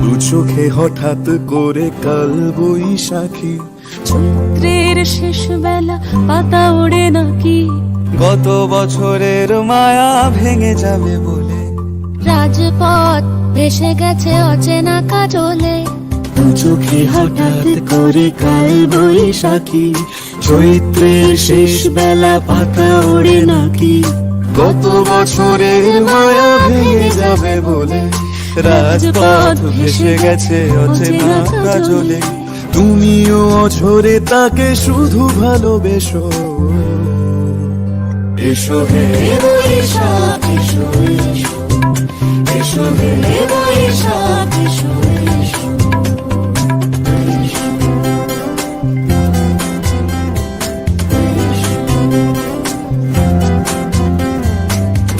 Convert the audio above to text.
দু চোখে হঠাৎ করে কাল বৈশাখী। চৈত্রের শেষ বেলা পাতা ওড়ে নাকি? গত বছরের মায়া ভেঙে যাবে বলে রাজপথ ভেসে গেছে অচেনা কাজলে। চোখে হঠাৎ করে কাল বৈশাখী, চৈত্রের শেষ বেলা পাতা ওড়ে নাকি। গত বছরের মায়া ভেঙে যাবে বলে রাজপথ ভেসে গেছে অচেনা কাজলে। তুমিও অঝরে তাকে শুধু ভালোবেসো। এসো হে